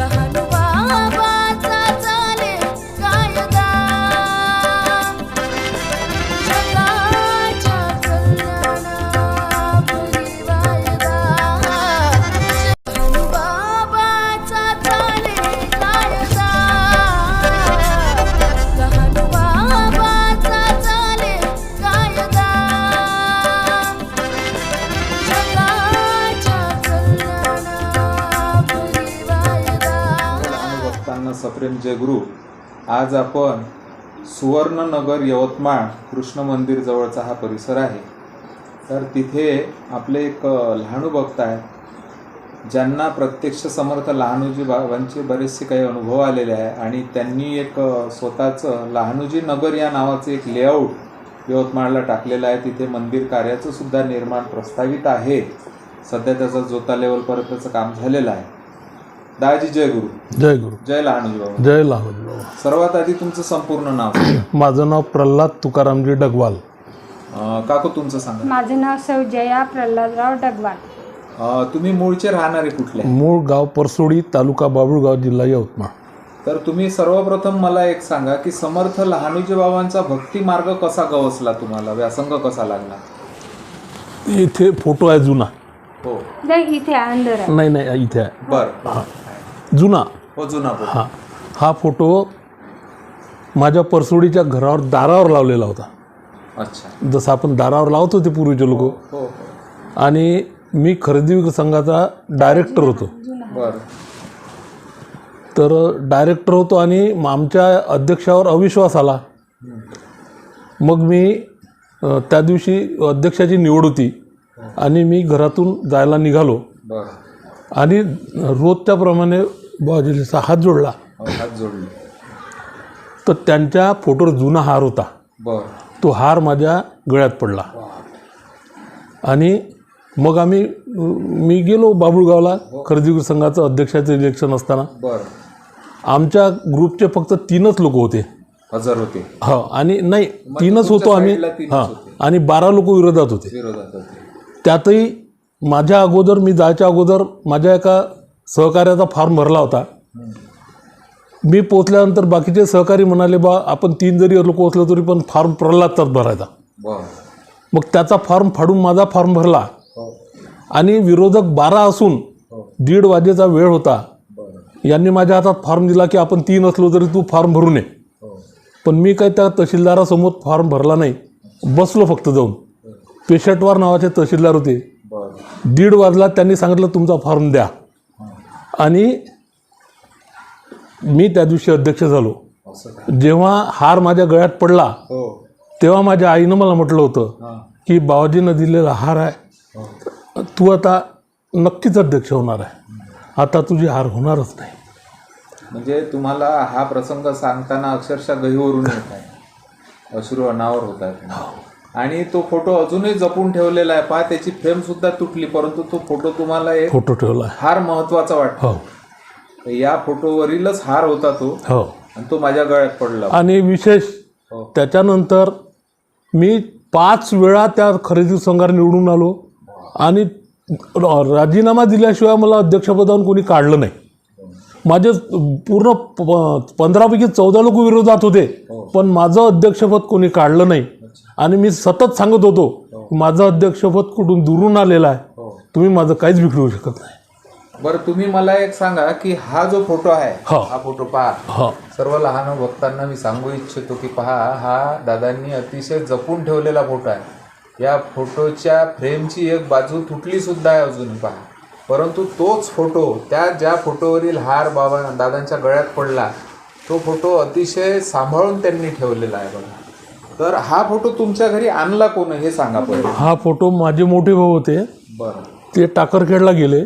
लहान भक्तांना सप्रेम आज आपण सुवर्णनगर यवतमाळ कृष्ण मंदिर जवळचा हा परिसर आहे. तर तिथे आपले एक लहानू भक्त आहेत ज्यांना प्रत्यक्ष समर्थ लहानूजी बाबांचे बरेचसे काही अनुभव आलेले आहे आणि त्यांनी एक स्वतःचं लहानूजी नगर या नावाचं एक लेआउट यवतमाळला टाकलेलं आहे. तिथे मंदिर कार्याचं सुद्धा निर्माण प्रस्तावित आहे. सध्या त्याचं जोता लेवलपर्यंतचं काम झालेलं आहे. दाजी जय गुरु. जय गुरु. जय लहानूजी बाबा. जय लहानोजी बाबा. सर्वात आधी तुमचं संपूर्ण नाव. माझं नाव प्रल्हाद तुकारामजी डगवाल. काकू तुमचं सांगा. माझं नाव सौजया प्रल्हादराव डगवाल. तुम्ही मूळचे राहणारे कुठले? मूळ गाव परसोडी तालुका बाबुळगाव जिल्हा यवतमाळ. तर तुम्ही सर्वप्रथम मला एक सांगा की समर्थ लहानूजी बाबांचा भक्ती मार्ग कसा गवसला तुम्हाला? व्यासंग कसा लागला? इथे फोटो आहे जुना. हो. नाही इथे नाही नाही इथे आहे. बर. जुना. हो जुना. हा. हा फोटो माझ्या परसोडीच्या घरावर दारावर लावलेला होता. अच्छा. जसं आपण दारावर लावत होते पूर्वीचे लोक. हो हो आणि मी खरेदी विक्री संघाचा डायरेक्टर होतो. बर. तर डायरेक्टर होतो आणि आमच्या अध्यक्षावर अविश्वास आला. मग मी अ, त्या दिवशी अध्यक्षाची निवड होती आणि मी घरातून जायला निघालो. बर. आणि रोजच्याप्रमाणे बाजूचा हात जोडला. हो, हात जोडले. तर त्यांच्या फोटोवर जुना हार होता. बर. तो हार माझ्या गळ्यात पडला. आणि मग आम्ही मी गेलो बाबुळगावला खरेदी विक्री संघाचं अध्यक्षाचं इलेक्शन असताना. बर. आमच्या ग्रुपचे फक्त तीनच लोक होते. हजर होते. हो आणि नाही तीनच होतो आम्ही. हां. आणि बारा लोक विरोधात होते. विरोधात होते. त्यातही माझ्या अगोदर मी जायच्या अगोदर माझ्या एका सहकार्याचा फॉर्म भरला होता. मी पोचल्यानंतर बाकीचे सहकारी म्हणाले बा आपण तीन जरी लोक असलो तरी पण फॉर्म प्रल्हादचाच भरायचा. मग त्याचा फॉर्म फाडून माझा फॉर्म भरला. हो. आणि विरोधक बारा असून हो. दीड वाजेचा वेळ होता. यांनी माझ्या हातात फॉर्म दिला की आपण तीन असलो तरी तू फॉर्म भरून ये हो. पण मी काही त्या तहसीलदारासमोर फॉर्म भरला नाही. बसलो फक्त जाऊन. पेशटवार नावाचे तहसीलदार होते. दीड वाजला त्यांनी सांगितलं तुमचा फॉर्म द्या. आणि मी त्या दिवशी अध्यक्ष झालो. जेव्हा हार माझ्या गळ्यात पडला हो. तेव्हा माझ्या आईनं मला म्हटलं होतं हां. की बाबाजीनं दिलेला हार आहे. हो. तू आता नक्कीच अध्यक्ष होणार आहे. आता तुझी हार होणारच नाही. म्हणजे तुम्हाला हा प्रसंग सांगताना अक्षरशः गहीवरून येत आहे. अश्रू अनावर होत आहेत. आणि तो फोटो अजूनही जपून ठेवलेला आहे. पहा त्याची फ्रेम सुद्धा तुटली परंतु तो फोटो तुम्हाला एक फोटो ठेवला आहे. फार महत्त्वाचा वाटतो. हो. या फोटोवरीलच हार होता तो. हो. आणि तो माझ्या गळ्यात पडला. आणि विशेष हो. त्याच्यानंतर मी पाच वेळा त्या खरेदी संघावर निवडून आलो. आणि राजीनामा दिल्याशिवाय मला अध्यक्षपदावरून कोणी काढलं नाही. माझे पूर्ण प- पंधरापैकी चौदा लोक विरोधात होते. पण माझं अध्यक्षपद कोणी काढलं नाही. आणि मी सतत सांगत होतो माझं अध्यक्षपद कुठून दुरून आलेलं आहे? हो. तुम्ही माझं काहीच बिघडवू शकत नाही. बरं तुम्ही मला एक सांगा की हा जो फोटो आहे हो. हा फोटो पहा. हो. सर्व लहान भक्तांना मी सांगू इच्छितो की पहा हा दादांनी अतिशय जपून ठेवलेला फोटो आहे. या फोटोच्या फ्रेमची एक बाजू तुटली सुद्धा आहे अजूनही पहा. परंतु तोच फोटो त्या ज्या फोटोवरील हार बाबा दादांच्या गळ्यात पडला तो फोटो अतिशय सांभाळून त्यांनी ठेवलेला आहे बघा. तर हा फोटो तुमच्या घरी आणला कोण हे सांगा पहिले. हा फोटो माझे मोठे भाऊ होते. बरं. ते टाकरखेडला गेले.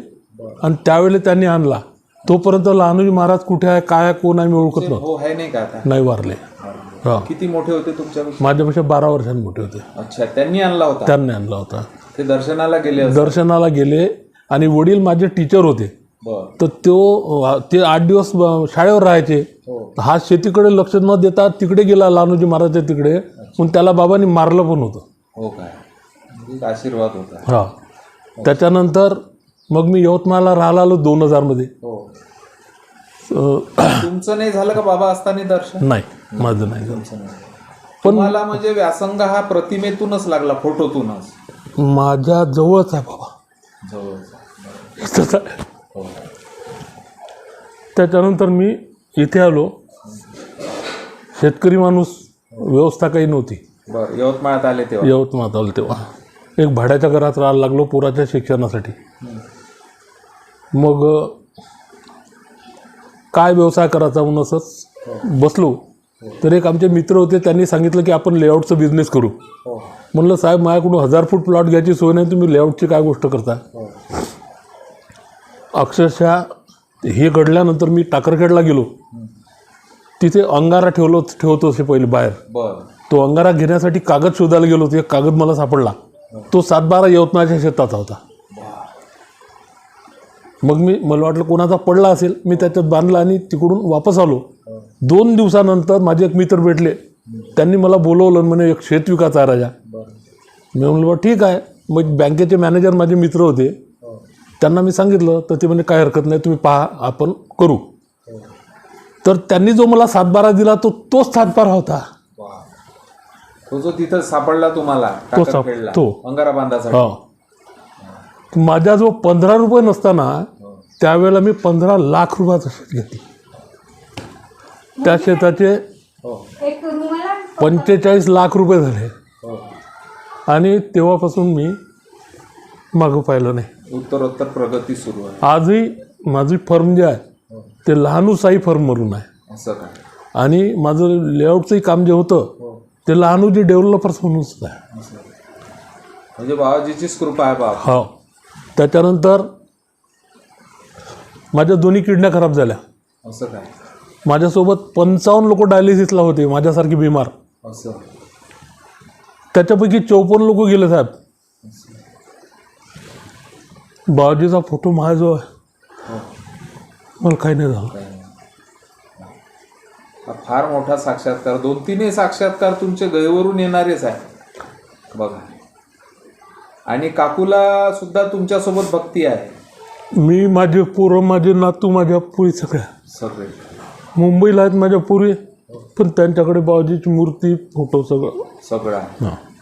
आणि त्यावेळेला त्यांनी आणला. तोपर्यंत लहानोजी महाराज कुठे आहे काय आहे, कोण आहे मी ओळखत नव्हतो. हो आहे नाही का आता? नाही वारले. हा. किती मोठे होते तुमच्यापेक्षा? माझ्यापेक्षा बारा वर्षांनी मोठे होते. अच्छा त्यांनी आणला होता? त्यांनी आणला होता. ते दर्शनाला गेले. दर्शनाला गेले आणि वडील माझे टीचर होते. तर तो ते आठ दिवस शाळेवर राहायचे. हो. हा शेतीकडे लक्ष न देता तिकडे गेला लहानोजी महाराजच्या तिकडे. पण त्याला बाबांनी मारलं पण होतं. हो काय? एक आशीर्वाद होता. हा. त्याच्यानंतर मग मी यवतमाळला राहायला आलो दोन हजारमध्ये. हो. तुमचं नाही झालं का बाबा असताना दर्शन? नाही माझं नाही. तुमचं नाही. तुम्हाला म्हणजे व्यासंग हा प्रतिमेतूनच लागला फोटोतूनच. माझ्या जवळच आहे बाबा. जवळचा. हो. त्याच्यानंतर मी इथे आलो. शेतकरी माणूस व्यवस्था काही नव्हती. बरं यवतमाळात आले तेव्हा? यवतमाळात आलो तेव्हा. एक भाड्याच्या घरात राहायला लागलो पोराच्या शिक्षणासाठी. मग काय व्यवसाय करायचा म्हणून असंच बसलो. तर एक आमचे मित्र होते त्यांनी सांगितलं की आपण लेआउटचा बिझनेस करू. हो. म्हणलं साहेब माझ्याकडून हजार फूट प्लॉट घ्यायची सोय नाही तुम्ही लेआउटची काय गोष्ट करता हो. अक्षरशः हे घडल्यानंतर मी टाकरखेडला गेलो. तिथे अंगारा ठेवलो ठेवतो असे पहिले बाहेर. तो अंगारा घेण्यासाठी कागद शोधायला गेलो होतो. एक कागद मला सापडला. तो सातबारा यवतमाळच्या शेताचा होता. मग मी मला वाटलं कोणाचा पडला असेल मी त्याच्यात बांधला आणि तिकडून वापस आलो. दोन दिवसानंतर माझे एक मित्र भेटले. त्यांनी मला बोलवलं म्हणे एक शेत विकायचा आहे राजा. मी म्हणलं ठीक आहे. मग बँकेचे मॅनेजर माझे मित्र होते. हो. त्यांना मी सांगितलं तर ते म्हणे काय हरकत नाही तुम्ही पहा आपण करू. तर त्यांनी जो मला सातबारा दिला तो तोच सातबारा होता. तो जो तिथं सापडला तुम्हाला तो साप- टाकरखेडला, तो. अंगारा बांधासाठी. हो. माझ्या जो पंधरा रुपये नसताना त्यावेळेला मी पंधरा लाख रुपयाचं शेत घेतली. त्या शेताचे हो. एक रुमाला पंचेचाळीस लाख रुपये झाले. हो. आणि तेव्हापासून मी मागं पाहिलं नाही. उत्तरोत्तर प्रगती सुरू आहे. आजही माझी फर्म जे आहे ते लहानूसाई फर्म म्हणून आहे. आणि माझं लेआउटचंही काम जे होतं हो. ते लहानूजी डेव्हलपर्स म्हणूनच आहे. म्हणजे बाबाजीचीच कृपा आहे बाबा. हो. त्याच्यानंतर माझ्या दोन्ही किडन्या खराब झाल्या. असं काय माझ्यासोबत पंचावन्न लोक डायलिसिसला होते माझ्यासारखे बिमार. असं. त्याच्यापैकी चौपन्न लोक गेले साहेब. बाबाजीचा फोटो माझ्याजवळ आहे. हो मला काही नाही झालं. हा फार मोठा साक्षात्कार दोन तीनही साक्षात्कार तुमचे गैवरून येणारेच आहे. बघा. आणि काकूला सुद्धा तुमच्यासोबत भक्ती आहे. मी माझे पोरं माझे नातू माझ्या पुरी सगळ्या. सगळे. मुंबईला आहेत माझ्या पुरी पण त्यांच्याकडे बाबाजीची मूर्ती फोटो सगळं. सगळं आहे. हां.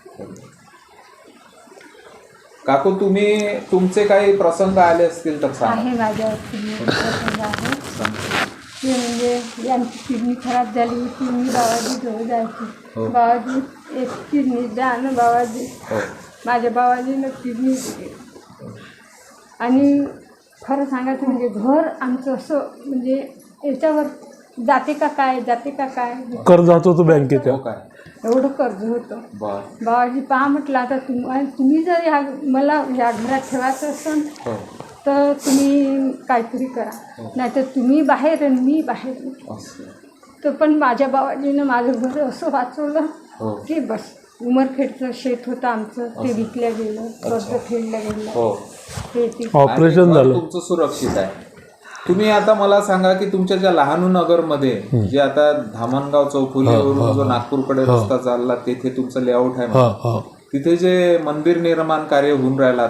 काकू तुम्ही तुमचे काही प्रसंग आले असतील तर सांगा. आहे माझ्या किडनी प्रसंग आहे. ते म्हणजे यांची किडनी खराब झाली होती मी बाबाजी जवळ जायची. हो. बाबाजी एक किडनी द्या ना बाबाजी. हो. माझ्या बाबाजीनं किडनी दिली. आणि खरं सांगायचं म्हणजे घर आमचं असं म्हणजे याच्यावर जाते का काय जाते का काय? कर्ज जात होतं बँकेच्या हो काय? एवढं कर्ज होतं. बर बाबाजी पहा म्हटलं आता तुम तुम्ही जर ह्या मला ह्या घरात ठेवायचं असेल हो. तर तुम्ही काहीतरी करा. नाहीतर तुम्ही बाहेर आणि मी बाहेर. असं. तर पण माझ्या बाबाजीनं माझं घर असं वाचवलं हो. की बस उमरखेडचं शेत होतं आमचं ते विकलं गेलं कर्ज फेडलं गेलं. हो. ते. ती ऑपरेशन झालं. तुमचं सुरक्षित आहे. तुम्ही आता मला सांगा की तुमच्या ज्या लहानू नगरमध्ये जे आता धामणगाव चौफुलीवरून जो नागपूरकडे रस्ता चालला तेथे तुमचं लेआउट आहे तिथे जे मंदिर निर्माण कार्य होऊन राहिलं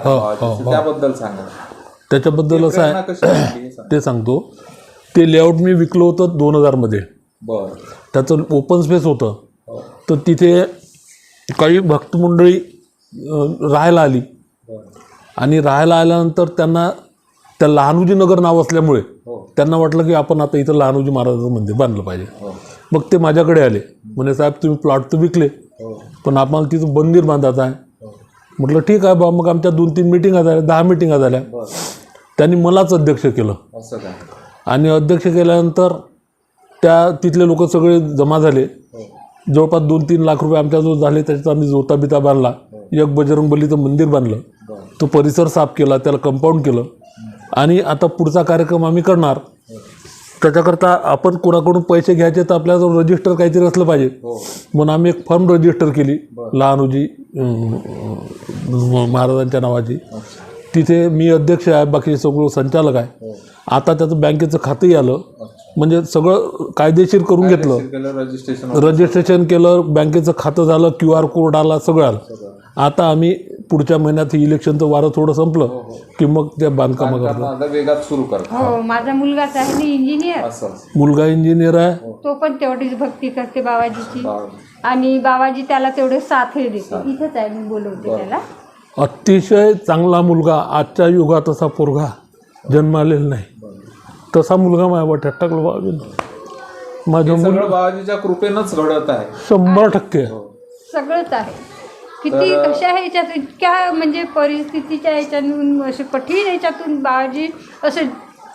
त्याबद्दल सांगा. त्याच्याबद्दल असं आहे. ते सांगतो. ते लेआउट मी विकलं होतं दोन हजारमध्ये. बर. त्याचं ओपन स्पेस होतं. हो. तर तिथे काही भक्तमंडळी अं, राहायला आली. आणि राहायला आल्यानंतर त्यांना त्या लहानूजी नगर नाव असल्यामुळे हो. त्यांना वाटलं की आपण आता इथं लहानूजी महाराजाचं मंदिर बांधलं पाहिजे. हो. मग ते माझ्याकडे आले. म्हणे साहेब तुम्ही प्लॉट तर विकले हो. पण आम्हाला तिथं मंदिर बांधायचं आहे. म्हटलं ठीक आहे बा मग आमच्या दोन तीन मिटिंगा झाल्या दहा मिटिंगा झाल्या. त्यांनी मलाच अध्यक्ष केलं. आणि अध्यक्ष केल्यानंतर त्या तिथले लोक सगळे जमा झाले. हो. जवळपास दोन तीन लाख रुपये आमच्याजवळ झाले त्याच्यात आम्ही जोता बिता बांधला एक बजरंग बलीचं मंदिर बांधलं. तो परिसर साफ केला त्याला कंपाऊंड केलं. आणि आता पुढचा कार्यक्रम आम्ही करणार. त्याच्याकरता आपण कोणाकडून पैसे घ्यायचे तर आपल्याजवळ रजिस्टर काहीतरी असलं पाहिजे. हो. म्हणून आम्ही एक फर्म रजिस्टर केली. लहानूजी महाराजांच्या नावाची. तिथे मी अध्यक्ष आहे बाकी सगळं संचालक आहे. आता त्याचं बँकेचं खातंही आलं. म्हणजे सगळं कायदेशीर करून घेतलं. रजिस्ट्रेशन रजिस्ट्रेशन केलं बँकेचं खातं झालं क्यू आर कोड आला. सगळं आलं. आता आम्ही पुढच्या महिन्यात हे इलेक्शनचं वारं थोडं संपलं की मग त्या बांधकामं आता वेगात सुरू करतात. हो माझा मुलगाच आहे ना इंजिनियर असं मुलगा इंजिनियर आहे. तो पण तेवढीच भक्ती करते बाबाजीची. आणि बाबाजी त्याला तेवढे साथही देते. इथेच आहे मी बोलवते त्याला. अतिशय चांगला मुलगा. आजच्या युगात असा पोरगा जन्मालेला नाही. तसा मुलगा माझ्या वाट्यात टाकला बाबाजीनं. माझ्या मुल सगळं बाबाजीच्या कृपेनंच घडत आहे. शंभर टक्के. सगळंच आहे. किती कशा ह्याच्यात इतक्या म्हणजे परिस्थितीच्या ह्याच्यातून असे कठीण ह्याच्यातून बाबाजी असं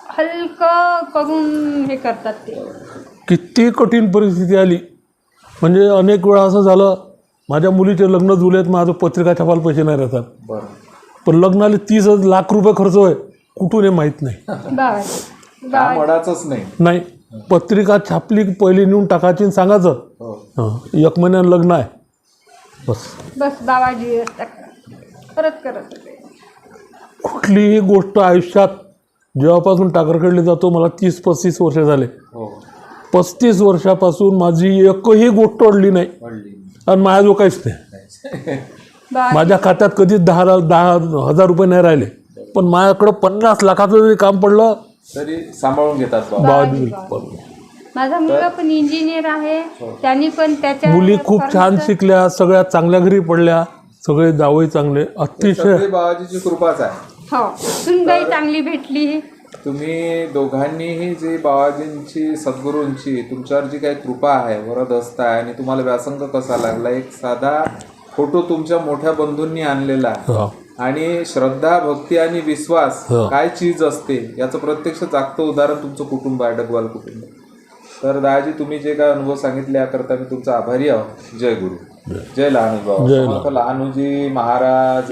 हलकं करून हे करतात ते. किती कठीण परिस्थिती आली. म्हणजे अनेक वेळा असं झालं माझ्या मुलीचे लग्न जुलेत माझं पत्रिका छापायला पैसे नाही राहतात. बरं. पण लग्नाला तीस लाख रुपये खर्च होय कुठून हे माहीत नाही. बाबाजी काम अडाचच नाही. नाही पत्रिका छापली की पहिली नेऊन टाकायची आणि सांगायचं. हो. हं, एक महिन्यानं लग्न आहे. बस. बस बाबाजी करा. करत करत होते कुठलीही गोष्ट आयुष्यात जेव्हापासून टाकरखेडली जातो मला तीस पस्तीस वर्ष झाले. हो. पस्तीस वर्षापासून माझी एकही गोष्ट अडली नाही. आणि माझ्याजवळ काहीच नाही. माझ्या खात्यात कधीच दहा दहा हजार रुपये नाही राहिले. पण माझ्याकडं पन्नास लाखाचं जरी काम पडलं तरी सांभाळून घेतात बाबा. बाबाजी. माझा मुलगा पण इंजिनियर आहे. त्यांनी पण त्याच्या मुली खूप छान शिकल्या सगळ्या चांगल्या घरी पडल्या सगळे जावई चांगले अतिशय सगळी बाबाजीची कृपाच आहे. हो सुनबाई चांगली भेटली. तुम्ही दोघांनीही जी बाबाजींची सद्गुरूंची तुमच्यावर जी काही कृपा आहे वरदहस्त आहे आणि तुम्हाला व्यासंग कसा लागला एक साधा फोटो तुमच्या मोठ्या बंधूंनी आणलेला आहे. हा. आणि श्रद्धा भक्ती आणि विश्वास हो. काय चीज असते याचं प्रत्यक्ष जागतं उदाहरण तुमचं कुटुंब आहे डगवाल कुटुंब. तर दादाजी तुम्ही जे काय अनुभव सांगितले याकरता मी तुमचा आभारी आहोत. जय गुरु. जय लहानू बाबा जय समर्थ लहानूजी महाराज